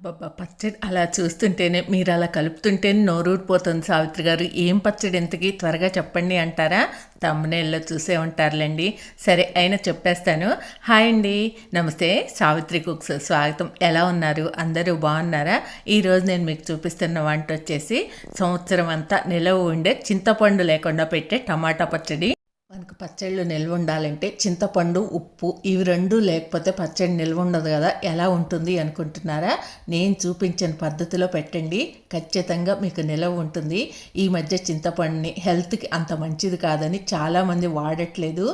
అబ్బబ్బా పచ్చడి అలా చూస్తుంటేనే మీరు అలా కలుపుతుంటేనే నోరూరిపోతుంది సావిత్రి గారు. ఏం పచ్చడి ఎంతకి త్వరగా చెప్పండి అంటారా? తమ్మునేళ్ళలో చూసే ఉంటారులేండి. సరే అయినా చెప్పేస్తాను. హాయ్ అండి. నమస్తే సావిత్రి కుక్స్ స్వాగతం. ఎలా ఉన్నారు? అందరూ బాగున్నారా? ఈరోజు నేను మీకు చూపిస్తున్న వంట వచ్చేసి సంవత్సరం అంతా నిలవ ఉండే చింతపండు లేకుండా పెట్టే టమాటా పచ్చడి. మనకు పచ్చళ్ళు నిల్వ ఉండాలంటే చింతపండు ఉప్పు ఇవి రెండు లేకపోతే పచ్చడి నిల్వ ఉండదు కదా ఎలా ఉంటుంది అనుకుంటున్నారా? నేను చూపించిన పద్ధతిలో పెట్టండి. ఖచ్చితంగా మీకు నిల్వ ఉంటుంది. ఈ మధ్య చింతపండుని హెల్త్కి అంత మంచిది కాదని చాలామంది వాడట్లేదు.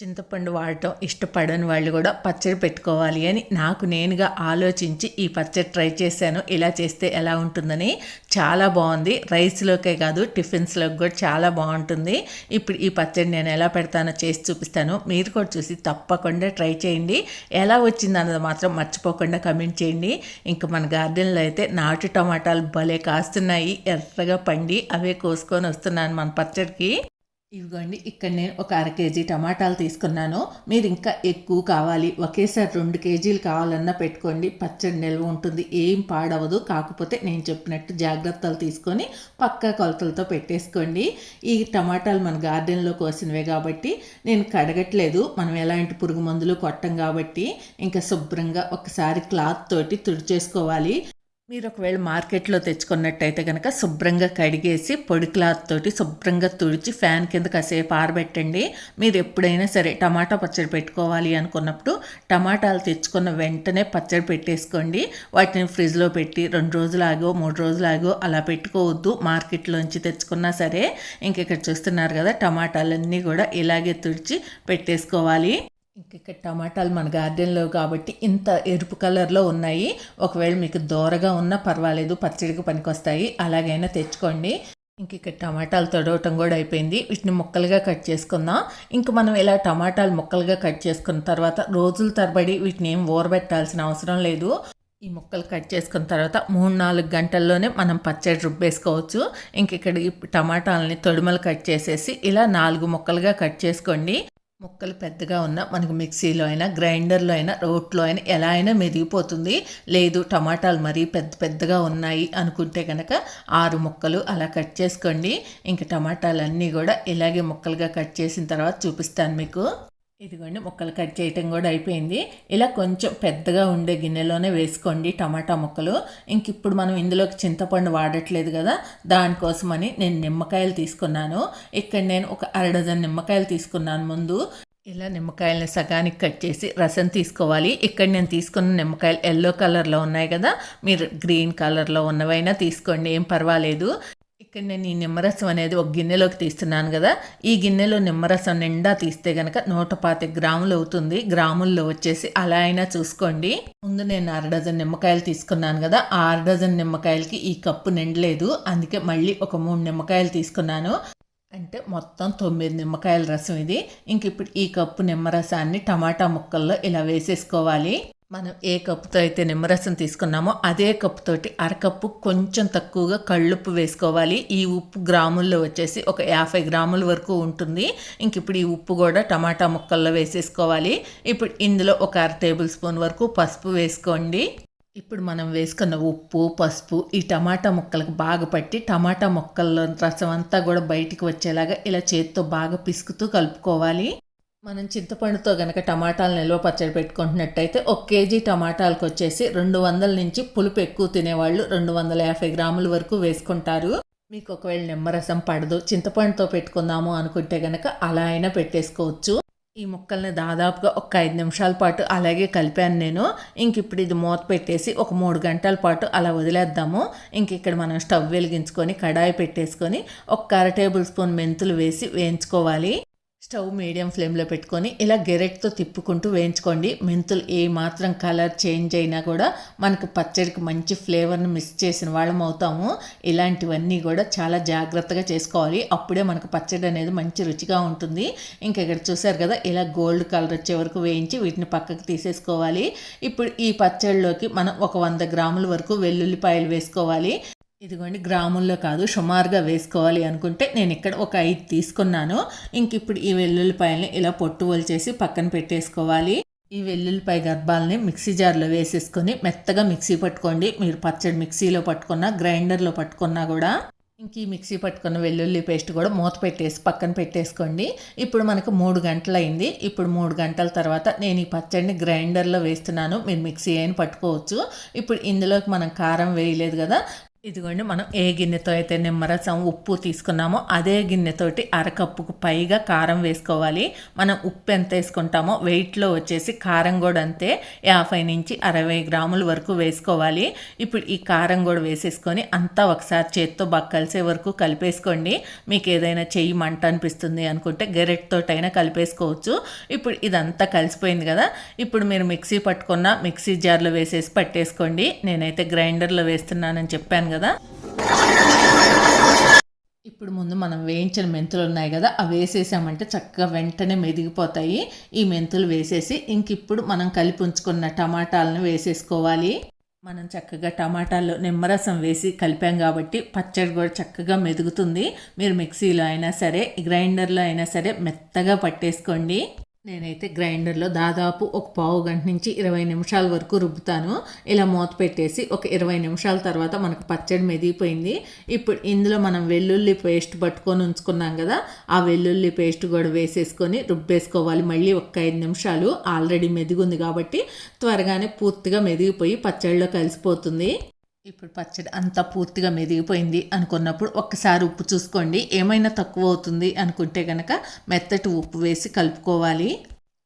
చింతపండు వాడటం ఇష్టపడని వాళ్ళు కూడా పచ్చడి పెట్టుకోవాలి అని నాకు నేనుగా ఆలోచించి ఈ పచ్చడి ట్రై చేశాను. ఇలా చేస్తే ఎలా ఉంటుందని చాలా బాగుంది. రైస్లోకే కాదు టిఫిన్స్లోకి కూడా చాలా బాగుంటుంది. ఇప్పుడు ఈ పచ్చడి నేను ఎలా పెడతానో చేసి చూపిస్తాను. మీరు కూడా చూసి తప్పకుండా ట్రై చేయండి. ఎలా వచ్చింది అన్నది మాత్రం మర్చిపోకుండా కమెంట్ చేయండి. ఇంకా మన గార్డెన్లో అయితే నాటు టమాటాలు భలే కాస్తున్నాయి. ఎర్రగా పండి అవే కోసుకొని వస్తున్నాను మన పచ్చడికి. ఇవిగోండి ఇక్కడ నేను ఒక అర కేజీ టమాటాలు తీసుకున్నాను. మీరు ఇంకా ఎక్కువ కావాలి. ఒకేసారి రెండు కేజీలు కావాలన్నా పెట్టుకోండి. పచ్చడి నిల్వ ఉంటుంది. ఏం పాడవదు. కాకపోతే నేను చెప్పినట్టు జాగ్రత్తలు తీసుకొని పక్కా కొలతలతో పెట్టేసుకోండి. ఈ టమాటాలు మన గార్డెన్లో కోసినవే కాబట్టి నేను కడగట్లేదు. మనం ఎలాంటి పురుగు మందులు కొట్టం కాబట్టి ఇంకా శుభ్రంగా ఒకసారి క్లాత్ తోటి తుడిచేసుకోవాలి. మీరు ఒకవేళ మార్కెట్లో తెచ్చుకున్నట్టయితే కనుక శుభ్రంగా కడిగేసి పొడి క్లాత్ తోటి శుభ్రంగా తుడిచి ఫ్యాన్ కింద కాసేపు ఆరబెట్టండి. మీరు ఎప్పుడైనా సరే టమాటా పచ్చడి పెట్టుకోవాలి అనుకున్నప్పుడు టమాటాలు తెచ్చుకున్న వెంటనే పచ్చడి పెట్టేసుకోండి. వాటిని ఫ్రిడ్జ్లో పెట్టి రెండు రోజులు ఆగో మూడు రోజులు ఆగో అలా పెట్టుకోవద్దు. మార్కెట్లోంచి తెచ్చుకున్నా సరే. ఇంక ఇక్కడ చూస్తున్నారు కదా టమాటాలన్నీ కూడా ఇలాగే తుడిచి పెట్టేసుకోవాలి. ఇక్కడ టమాటాలు మన గార్డెన్లో కాబట్టి ఇంత ఎరుపు కలర్లో ఉన్నాయి. ఒకవేళ మీకు దోరగా ఉన్నా పర్వాలేదు పచ్చడికి పనికొస్తాయి. అలాగైనా తెచ్చుకోండి. ఇంక ఇక్కడ టమాటాలు తొడవటం కూడా అయిపోయింది. వీటిని ముక్కలుగా కట్ చేసుకుందాం. ఇంక మనం ఇలా టమాటాలు ముక్కలుగా కట్ చేసుకున్న తర్వాత రోజుల తరబడి వీటిని ఏం ఊరబెట్టాల్సిన అవసరం లేదు. ఈ ముక్కలు కట్ చేసుకున్న తర్వాత మూడు నాలుగు గంటల్లోనే మనం పచ్చడి రుబ్బేసుకోవచ్చు. ఇంక ఇక్కడ టమాటాలని తొడిమలు కట్ చేసేసి ఇలా నాలుగు ముక్కలుగా కట్ చేసుకోండి. ముక్కలు పెద్దగా ఉన్న మనకు మిక్సీలో అయినా గ్రైండర్లో అయినా రోట్లో అయినా ఎలా అయినా మెరిగిపోతుంది. లేదు టమాటాలు మరీ పెద్ద పెద్దగా ఉన్నాయి అనుకుంటే కనుక ఆరు ముక్కలు అలా కట్ చేసుకోండి. ఇంకా టమాటాలన్నీ కూడా ఇలాగే ముక్కలుగా కట్ చేసిన తర్వాత చూపిస్తాను మీకు. ఇదిగోండి ముక్కలు కట్ చేయటం కూడా అయిపోయింది. ఇలా కొంచెం పెద్దగా ఉండే గిన్నెలోనే వేసుకోండి టమాటా ముక్కలు. ఇంక ఇప్పుడు మనం ఇందులోకి చింతపండు వాడట్లేదు కదా దానికోసమని నేను నిమ్మకాయలు తీసుకున్నాను. ఇక్కడ నేను ఒక అర డజన్ నిమ్మకాయలు తీసుకున్నాను ముందు. ఇలా నిమ్మకాయలని సగానికి కట్ చేసి రసం తీసుకోవాలి. ఇక్కడ నేను తీసుకున్న నిమ్మకాయలు ఎల్లో కలర్లో ఉన్నాయి కదా మీరు గ్రీన్ కలర్లో ఉన్నవైనా తీసుకోండి ఏం పర్వాలేదు. ఇక్కడ నేను ఈ నిమ్మరసం అనేది ఒక గిన్నెలోకి తీస్తున్నాను కదా. ఈ గిన్నెలో నిమ్మరసం నిండా తీస్తే కనుక నూట పాతిక గ్రాములు అవుతుంది. గ్రాముల్లో వచ్చేసి అలా అయినా చూసుకోండి. ముందు నేను అర డజన్ నిమ్మకాయలు తీసుకున్నాను కదా. ఆ అర డజన్ నిమ్మకాయలకి ఈ కప్పు నిండలేదు. అందుకే మళ్ళీ ఒక మూడు నిమ్మకాయలు తీసుకున్నాను. అంటే మొత్తం తొమ్మిది నిమ్మకాయల రసం ఇది. ఇంక ఇప్పుడు ఈ కప్పు నిమ్మరసాన్ని టమాటా ముక్కల్లో ఇలా వేసేసుకోవాలి. మనం ఏ కప్పుతో అయితే నిమ్మరసం తీసుకున్నామో అదే కప్పుతోటి అరకప్పు కొంచెం తక్కువగా కళ్ళుప్పు వేసుకోవాలి. ఈ ఉప్పు గ్రాముల్లో వచ్చేసి ఒక యాభై గ్రాముల వరకు ఉంటుంది. ఇంక ఇప్పుడు ఈ ఉప్పు కూడా టమాటా ముక్కల్లో వేసేసుకోవాలి. ఇప్పుడు ఇందులో ఒక అర టేబుల్ స్పూన్ వరకు పసుపు వేసుకోండి. ఇప్పుడు మనం వేసుకున్న ఉప్పు పసుపు ఈ టమాటా ముక్కలకు బాగా పట్టి టమాటా ముక్కల్లో రసం అంతా కూడా బయటికి వచ్చేలాగా ఇలా చేతితో బాగా పిసుకుతూ కలుపుకోవాలి. మనం చింతపండుతో గనక టమాటాలు నిల్వ పచ్చడి పెట్టుకుంటున్నట్టయితే ఒక కేజీ టమాటాలకు వచ్చేసి రెండు వందల నుంచి పులుపు ఎక్కువ తినేవాళ్ళు రెండు వందల యాభై గ్రాముల వరకు వేసుకుంటారు. మీకు ఒకవేళ నిమ్మరసం పడదు చింతపండుతో పెట్టుకుందాము అనుకుంటే గనక అలా అయినా పెట్టేసుకోవచ్చు. ఈ ముక్కల్ని దాదాపుగా ఒక ఐదు నిమిషాల పాటు అలాగే కలిపాను నేను. ఇంక ఇప్పుడు ఇది మూత పెట్టేసి ఒక మూడు గంటల పాటు అలా వదిలేద్దాము. ఇంక ఇక్కడ మనం స్టవ్ వెలిగించుకొని కడాయి పెట్టేసుకొని ఒక అర టేబుల్ స్పూన్ మెంతులు వేసి వేయించుకోవాలి. స్టవ్ మీడియం ఫ్లేమ్లో పెట్టుకొని ఇలా గెరెట్తో తిప్పుకుంటూ వేయించుకోండి. మెంతులు ఏ మాత్రం కలర్ చేంజ్ అయినా కూడా మనకు పచ్చడికి మంచి ఫ్లేవర్ని మిస్ చేసిన వాళ్ళం అవుతాము. ఇలాంటివన్నీ కూడా చాలా జాగ్రత్తగా చేసుకోవాలి. అప్పుడే మనకు పచ్చడి అనేది మంచి రుచిగా ఉంటుంది. ఇంకా ఇక్కడ చూసారు కదా ఇలా గోల్డ్ కలర్ వచ్చే వరకు వేయించి వీటిని పక్కకు తీసేసుకోవాలి. ఇప్పుడు ఈ పచ్చడిలోకి మనం ఒక వంద గ్రాముల వరకు వెల్లుల్లిపాయలు వేసుకోవాలి. ఇదిగోండి గ్రాముల్లో కాదు సుమారుగా వేసుకోవాలి అనుకుంటే నేను ఇక్కడ ఒక ఐదు తీసుకున్నాను. ఇంక ఇప్పుడు ఈ వెల్లుల్లిపాయలని ఇలా పొట్టు చేసి పక్కన పెట్టేసుకోవాలి. ఈ వెల్లుల్లిపాయ గర్భాలని మిక్సీ జార్లో వేసేసుకొని మెత్తగా మిక్సీ పట్టుకోండి. మీరు పచ్చడి మిక్సీలో పట్టుకున్నా గ్రైండర్లో పట్టుకున్నా కూడా. ఇంక ఈ మిక్సీ పట్టుకున్న వెల్లుల్లి పేస్ట్ కూడా మూత పెట్టేసి పక్కన పెట్టేసుకోండి. ఇప్పుడు మనకు మూడు గంటలైంది. ఇప్పుడు మూడు గంటల తర్వాత నేను ఈ పచ్చడిని గ్రైండర్లో వేస్తున్నాను. మీరు మిక్సీ అయిన పట్టుకోవచ్చు. ఇప్పుడు ఇందులోకి మనం కారం వేయలేదు కదా ఇదిగోండి మనం ఏ గిన్నెతో అయితే నిమ్మరసం ఉప్పు తీసుకున్నామో అదే గిన్నెతోటి అరకప్పుకు పైగా కారం వేసుకోవాలి. మనం ఉప్పు ఎంత వేసుకుంటామో వెయిట్లో వచ్చేసి కారం కూడా అంతే యాభై నుంచి అరవై గ్రాముల వరకు వేసుకోవాలి. ఇప్పుడు ఈ కారం కూడా వేసేసుకొని అంతా ఒకసారి చేత్తో బాగా కలిసే వరకు కలిపేసుకోండి. మీకు ఏదైనా చెయ్యి మంట అనిపిస్తుంది అనుకుంటే గెరెట్తోటైనా కలిపేసుకోవచ్చు. ఇప్పుడు ఇదంతా కలిసిపోయింది కదా ఇప్పుడు మీరు మిక్సీ పట్టుకున్న మిక్సీ జార్లో వేసేసి పట్టేసుకోండి. నేనైతే గ్రైండర్లో వేస్తున్నానని చెప్పాను కదా. ఇప్పుడు ముందు మనం వేయించిన మెంతులు ఉన్నాయి కదా అవి వేసేసామంటే చక్కగా వెంటనే మెదిగిపోతాయి. ఈ మెంతులు వేసేసి ఇంక ఇప్పుడు మనం కలిపి ఉంచుకున్న టమాటాలను వేసేసుకోవాలి. మనం చక్కగా టమాటాల్లో నిమ్మరసం వేసి కలిపాం కాబట్టి పచ్చడి కూడా చక్కగా మెదుగుతుంది. మీరు మిక్సీలో అయినా సరే గ్రైండర్లో అయినా సరే మెత్తగా పట్టేసుకోండి. నేనైతే గ్రైండర్లో దాదాపు ఒక పావు గంట నుంచి ఇరవై నిమిషాల వరకు రుబ్బుతాను. ఇలా మూత పెట్టేసి ఒక ఇరవై నిమిషాల తర్వాత మనకు పచ్చడి మెదిగిపోయింది. ఇప్పుడు ఇందులో మనం వెల్లుల్లి పేస్ట్ పట్టుకొని ఉంచుకున్నాం కదా ఆ వెల్లుల్లి పేస్ట్ కూడా వేసేసుకొని రుబ్బేసుకోవాలి. మళ్ళీ ఒక ఐదు నిమిషాలు ఆల్రెడీ మెదిగుంది కాబట్టి త్వరగానే పూర్తిగా మెదిగిపోయి పచ్చడిలో కలిసిపోతుంది. ఇప్పుడు పచ్చడి అంతా పూర్తిగా మెదిగిపోయింది అనుకున్నప్పుడు ఒక్కసారి ఉప్పు చూసుకోండి. ఏమైనా తక్కువ అవుతుంది అనుకుంటే కనుక మెత్తటి ఉప్పు వేసి కలుపుకోవాలి.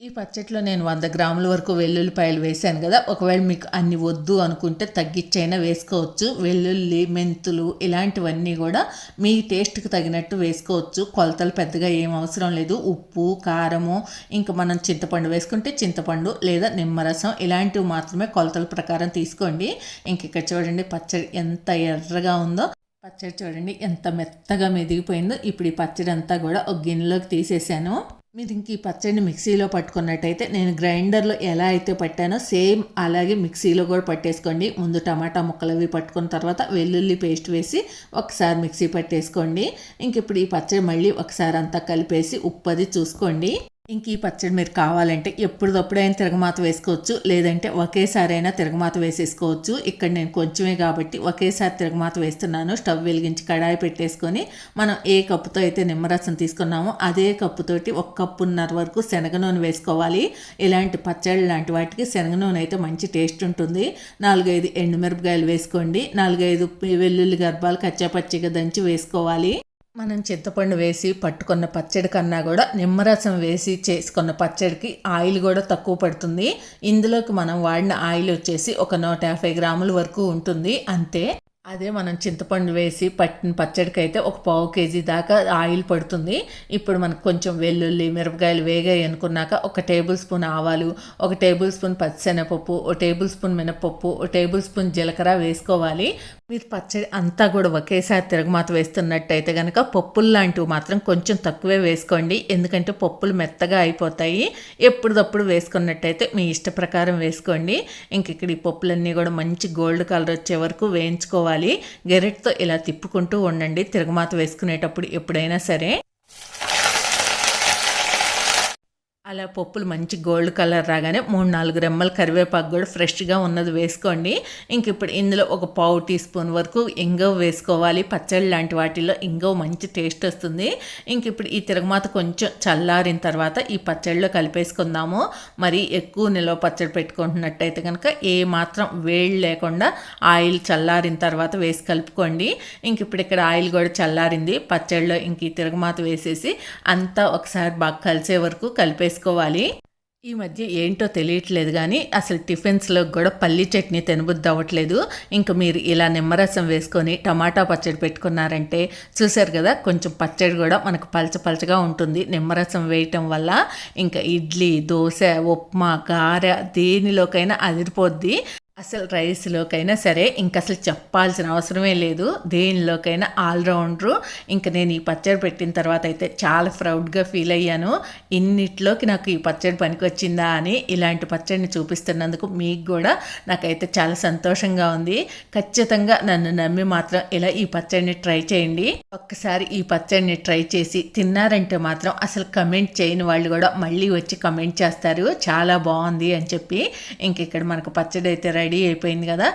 ఈ పచ్చట్లో నేను వంద గ్రాముల వరకు వెల్లుల్లిపాయలు వేసాను కదా ఒకవేళ మీకు అన్ని వద్దు అనుకుంటే తగ్గించైనా వేసుకోవచ్చు. వెల్లుల్లి మెంతులు ఇలాంటివన్నీ కూడా మీ టేస్ట్కి తగినట్టు వేసుకోవచ్చు. కొలతలు పెద్దగా ఏం అవసరం లేదు. ఉప్పు కారము ఇంకా మనం చింతపండు వేసుకుంటే చింతపండు లేదా నిమ్మరసం ఇలాంటివి మాత్రమే కొలతల ప్రకారం తీసుకోండి. ఇంక ఇక్కడ చూడండి పచ్చడి ఎంత ఎర్రగా ఉందో. పచ్చడి చూడండి ఎంత మెత్తగా మెదిగిపోయిందో. ఇప్పుడు ఈ పచ్చడి అంతా కూడా ఒక గిన్నెలోకి తీసేసాను. మీరు ఇంక ఈ పచ్చడిని మిక్సీలో పట్టుకున్నట్టయితే నేను గ్రైండర్లో ఎలా అయితే పట్టానో సేమ్ అలాగే మిక్సీలో కూడా పట్టేసుకోండి. ముందు టమాటా ముక్కలు అవి పట్టుకున్న తర్వాత వెల్లుల్లి పేస్ట్ వేసి ఒకసారి మిక్సీ పట్టేసుకోండి. ఇంక ఇప్పుడు ఈ పచ్చడి మళ్ళీ ఒకసారి అంతా కలిపేసి ఉప్పు అది చూసుకోండి. ఇంక ఈ పచ్చడి మీరు కావాలంటే ఎప్పుడప్పుడైనా తిరగమాత వేసుకోవచ్చు. లేదంటే ఒకేసారి అయినా తిరగమాత వేసేసుకోవచ్చు. ఇక్కడ నేను కొంచెమే కాబట్టి ఒకేసారి తిరగమాత వేస్తున్నాను. స్టవ్ వెలిగించి కడాయి పెట్టేసుకొని మనం ఏ కప్పుతో అయితే నిమ్మరసం తీసుకున్నామో అదే కప్పుతోటి ఒక కప్పున్నర వరకు శనగ నూనె వేసుకోవాలి. ఇలాంటి పచ్చడి లాంటి వాటికి శనగ నూనె అయితే మంచి టేస్ట్ ఉంటుంది. నాలుగైదు ఎండుమిరపకాయలు వేసుకోండి. నాలుగైదు వెల్లుల్లి గర్భాలు కచ్చాపచ్చిగా దంచి వేసుకోవాలి. మనం చింతపండు వేసి పట్టుకున్న పచ్చడి కన్నా కూడా నిమ్మరసం వేసి చేసుకున్న పచ్చడికి ఆయిల్ కూడా తక్కువ పడుతుంది. ఇందులోకి మనం వాడిన ఆయిల్ వచ్చేసి ఒక నూట యాభై గ్రాముల వరకు ఉంటుంది. అంతే. అదే మనం చింతపండు వేసి పట్టిన పచ్చడికి అయితే ఒక పావు కేజీ దాకా ఆయిల్ పడుతుంది. ఇప్పుడు మనకు కొంచెం వెల్లుల్లి మిరపకాయలు వేగాయి అనుకున్నాక ఒక టేబుల్ స్పూన్ ఆవాలు ఒక టేబుల్ స్పూన్ పచ్చిశనగపప్పు ఒక టేబుల్ స్పూన్ మినపప్పు ఒక టేబుల్ స్పూన్ జీలకర్ర వేసుకోవాలి. మీరు పచ్చడి అంతా కూడా ఒకేసారి తిరగమాత వేస్తున్నట్టయితే కనుక పప్పులు లాంటివి మాత్రం కొంచెం తక్కువే వేసుకోండి. ఎందుకంటే పప్పులు మెత్తగా అయిపోతాయి. ఎప్పుడప్పుడు వేసుకున్నట్టయితే మీ ఇష్ట ప్రకారం వేసుకోండి. ఇంక ఇక్కడ ఈ పప్పులన్నీ కూడా మంచి గోల్డ్ కలర్ వచ్చే వరకు వేయించుకోవాలి. గెరెట్తో ఇలా తిప్పుకుంటూ ఉండండి. తిరగమాత వేసుకునేటప్పుడు ఎప్పుడైనా సరే. అలా పప్పులు మంచి గోల్డ్ కలర్ రాగానే మూడు నాలుగు రెమ్మలు కరివేపాకు కూడా ఫ్రెష్గా ఉన్నది వేసుకోండి. ఇంక ఇప్పుడు ఇందులో ఒక పావు టీ స్పూన్ వరకు ఇంగవ్ వేసుకోవాలి. పచ్చళ్ళు లాంటి వాటిల్లో ఇంగవ్ మంచి టేస్ట్ వస్తుంది. ఇంక ఇప్పుడు ఈ తిరగమాత కొంచెం చల్లారిన తర్వాత ఈ పచ్చళ్ళు కలిపేసుకుందాము. మరి ఎక్కువ నిల్వ పచ్చడి పెట్టుకుంటున్నట్టయితే కనుక ఏ మాత్రం వేడి లేకుండా ఆయిల్ చల్లారిన తర్వాత వేసి కలుపుకోండి. ఇంక ఇప్పుడు ఇక్కడ ఆయిల్ కూడా చల్లారింది. పచ్చడిలో ఇంక ఈ తిరగమాత వేసేసి అంతా ఒకసారి బాగా కలిసే వరకు కలిపేసుకోండి చేసుకోవాలి ఈ మధ్య ఏంటో తెలియట్లేదు కానీ అసలు టిఫిన్స్లో కూడా పల్లి చట్నీ తినబుద్ది అవ్వట్లేదు. ఇంకా మీరు ఇలా నిమ్మరసం వేసుకొని టమాటా పచ్చడి పెట్టుకున్నారంటే చూసారు కదా కొంచెం పచ్చడి కూడా మనకు పలచపలచగా ఉంటుంది నిమ్మరసం వేయటం వల్ల. ఇంకా ఇడ్లీ దోశ ఉప్మా గార దేనిలోకైనా అదిరిపోద్ది. అసలు రైస్లోకైనా సరే ఇంక అసలు చెప్పాల్సిన అవసరమే లేదు. దేనిలోకైనా ఆల్రౌండరు. ఇంక నేను ఈ పచ్చడి పెట్టిన తర్వాత అయితే చాలా ప్రౌడ్గా ఫీల్ అయ్యాను. ఇన్నిట్లోకి నాకు ఈ పచ్చడి పనికొచ్చిందా అని ఇలాంటి పచ్చడిని చూపిస్తున్నందుకు మీకు కూడా నాకైతే చాలా సంతోషంగా ఉంది. ఖచ్చితంగా నన్ను నమ్మి మాత్రం ఇలా ఈ పచ్చడిని ట్రై చేయండి. ఒక్కసారి ఈ పచ్చడిని ట్రై చేసి తిన్నారంటే మాత్రం అసలు కమెంట్ చేయని వాళ్ళు కూడా మళ్ళీ వచ్చి కమెంట్ చేస్తారు. చాలా బాగుంది అని చెప్పి ఇంక ఇక్కడ మనకు పచ్చడి అయితే రెడీ అయిపోయింది కదా.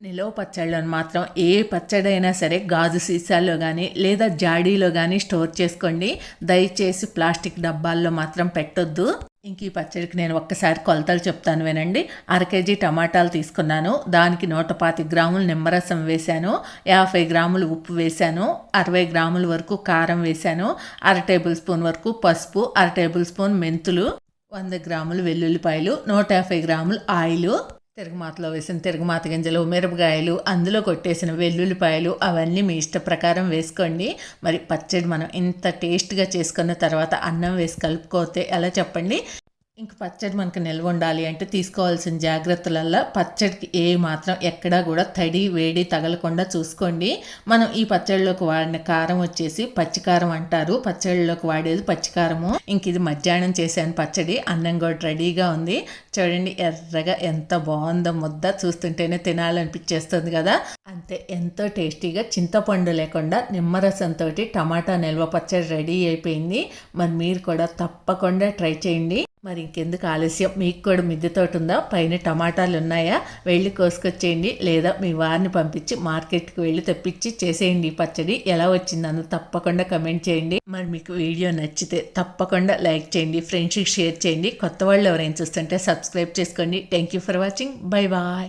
నిలవ పచ్చళ్ళను మాత్రం ఏ పచ్చడైనా సరే గాజు సీసాల్లో కానీ లేదా జాడీలో కానీ స్టోర్ చేసుకోండి. దయచేసి ప్లాస్టిక్ డబ్బాల్లో మాత్రం పెట్టొద్దు. ఇంక ఈ పచ్చడికి నేను ఒక్కసారి కొలతలు చెప్తాను వినండి. అర కేజీ టమాటాలు తీసుకున్నాను. దానికి నూట పాతి గ్రాములు నిమ్మరసం వేశాను. యాభై గ్రాములు ఉప్పు వేశాను. అరవై గ్రాముల వరకు కారం వేశాను. అర టేబుల్ స్పూన్ వరకు పసుపు అర టేబుల్ స్పూన్ మెంతులు వంద గ్రాములు వెల్లుల్లిపాయలు నూట యాభై గ్రాములు ఆయిల్ తిరగమాతలో వేసిన తిరగమాత గింజలు మిరపకాయలు అందులో కొట్టేసిన వెల్లుల్లిపాయలు అవన్నీ మీ ఇష్ట ప్రకారం వేసుకోండి. మరి పచ్చడి మనం ఇంత టేస్ట్గా చేసుకున్న తర్వాత అన్నం వేసి కలుపుకోతే ఎలా చెప్పండి? ఇంక పచ్చడి మనకు నిల్వ ఉండాలి అంటే తీసుకోవాల్సిన జాగ్రత్తలల్లో పచ్చడికి ఏ మాత్రం ఎక్కడా కూడా తడి వేడి తగలకుండా చూసుకోండి. మనం ఈ పచ్చడిలోకి వాడిన కారం వచ్చేసి పచ్చికారం అంటారు. పచ్చడిలోకి వాడేది పచ్చికారము. ఇంక ఇది మధ్యాహ్నం చేశాను పచ్చడి. అన్నం కూడా రెడీగా ఉంది. చూడండి ఎర్రగా ఎంత బాగుందో ముద్ద చూస్తుంటేనే తినాలనిపించేస్తుంది కదా. అంతే ఎంతో టేస్టీగా చింతపండు లేకుండా నిమ్మరసంతో టమాటా నిల్వ పచ్చడి రెడీ అయిపోయింది. మరి మీరు కూడా తప్పకుండా ట్రై చేయండి. మరి ఇంకెందుకు ఆలస్యం? మీకు కూడా మిద్దె తోట ఉందా? పైన టమాటాలు ఉన్నాయా? వెళ్ళి కోసుకొచ్చేయండి. లేదా మీ వారిని పంపించి మార్కెట్కి వెళ్ళి తెప్పించి చేసేయండి పచ్చడి. ఎలా వచ్చిందని తప్పకుండా కమెంట్ చేయండి. మరి మీకు వీడియో నచ్చితే తప్పకుండా లైక్ చేయండి ఫ్రెండ్స్కి షేర్ చేయండి. కొత్త వాళ్ళు ఎవరైనా చూస్తుంటే సబ్స్క్రైబ్ చేసుకోండి. Thank you for watching. Bye bye.